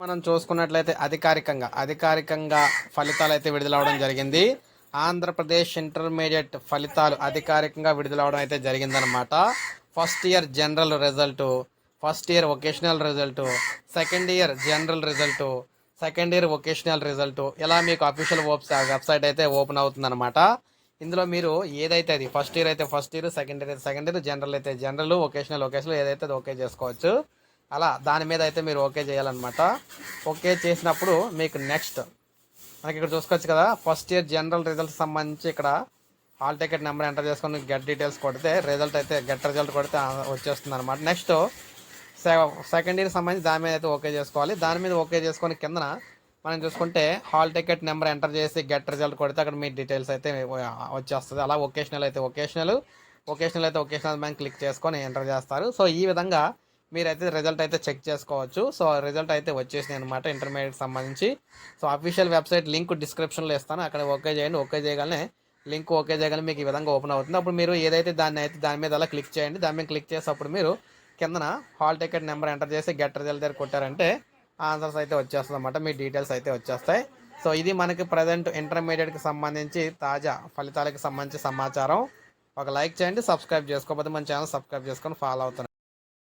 మనం చూసుకున్నట్లయితే అధికారికంగా అధికారికంగా ఫలితాలు అయితే విడుదలవడం జరిగింది. ఆంధ్రప్రదేశ్ ఇంటర్మీడియట్ ఫలితాలు అధికారికంగా విడుదలవడం అయితే జరిగిందనమాట first year general result first year vocational result second year general result second year vocational result ఇలా మీకు అఫీషియల్ వెబ్సైట్ అయితే ఓపెన్ అవుతుందన్నమాట. ఇందులో మీరు ఏదైతే అది ఫస్ట్ ఇయర్ అయితే ఫస్ట్ ఇయర్ సెకండ్ ఇయర్ అయితే సెకండ్ ఇయర్ జనరల్ అయితే జనరల్ వొకేషనల్ వొకేషనల్ ఏదైతే అది ఓకే చేసుకోవచ్చు. అలా దాని మీద అయితే మీరు ఓకే చేయాలన్నమాట. ఓకే చేసినప్పుడు మీకు నెక్స్ట్. మనకి ఇక్కడ చూసుకోవచ్చు కదా ఫస్ట్ ఇయర్ జనరల్ రిజల్ట్ సంబంధించి ఇక్కడ హాల్ టికెట్ నెంబర్ ఎంటర్ చేసుకొని గెట్ డీటెయిల్స్ కొడితే రిజల్ట్ అయితే గెట్ రిజల్ట్ కొడితే వచ్చేస్తుంది అనమాట నెక్స్ట్ సెకండ్ ఇయర్ సంబంధించి దాని మీద అయితే ఓకే చేసుకోవాలి. దాని మీద ఓకే చేసుకొని కిందన మనం చూసుకుంటే హాల్ టికెట్ నెంబర్ ఎంటర్ చేసి గెట్ రిజల్ట్ కొడితే అక్కడ మీ డీటెయిల్స్ అయితే వచ్చేస్తుంది. అలా ఒకేషనల్ అయితే ఒకేషనల్ ఒకేషనల్ అయితే ఒకేషనల్ బ్యాంక్ క్లిక్ చేసుకొని ఎంటర్ చేస్తారు. సో ఈ విధంగా మీరైతే రిజల్ట్ అయితే చెక్ చేసుకోవచ్చు. సో రిజల్ట్ అయితే వచ్చేసింది అనమాట ఇంటర్మీడియట్ సంబంధించి. సో అఫీషియల్ వెబ్సైట్ లింక్ డిస్క్రిప్షన్లో ఇస్తాను. అక్కడ ఓకే చేయండి. ఓకే చేయగానే లింక్ ఓకే చేయగానే మీకు ఈ విధంగా ఓపెన్ అవుతుంది. అప్పుడు మీరు ఏదైతే దాన్ని అయితే దాని మీద అలా క్లిక్ చేయండి. దాని మీద క్లిక్ చేసేటప్పుడు మీరు కిందన హాల్ టికెట్ నెంబర్ ఎంటర్ చేసి గెట్ రిజల్ట్ దగ్గర కొట్టారంటే ఆన్సర్స్ అయితే వచ్చేస్తుంది అనమాట మీ డీటెయిల్స్ అయితే వచ్చేస్తాయి. సో ఇది మనకి ప్రజెంట్ ఇంటర్మీడియట్కి సంబంధించి తాజా ఫలితాలకు సంబంధించి సమాచారం. ఒక లైక్ చేయండి సబ్స్క్రైబ్ చేసుకోకపోతే మన ఛానల్ సబ్స్క్రైబ్ చేసుకొని ఫాలో అవుతాను